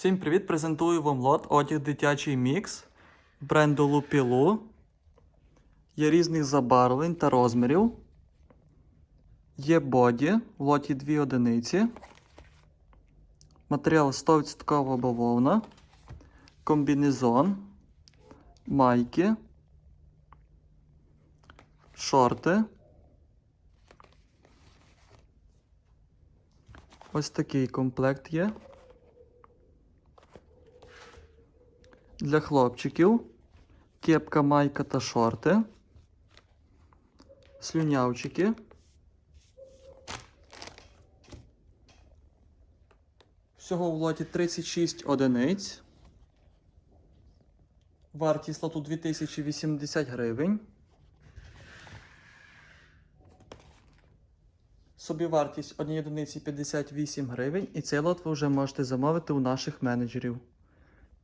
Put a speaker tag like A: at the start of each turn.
A: Всім привіт! Презентую вам лот одяг дитячий мікс бренду Lupilу. Є різних забарвлень та розмірів. Є боді в лоті 2 одиниці. Матеріал 100% бавовна. Комбінезон. Майки. Шорти. Ось такий комплект є. Для хлопчиків. Кепка, майка та шорти. Слюнявчики. Всього в лоті 36 одиниць. Вартість лоту 2080 гривень. Собівартість однієї одиниці 58 гривень. І цей лот ви вже можете замовити у наших менеджерів.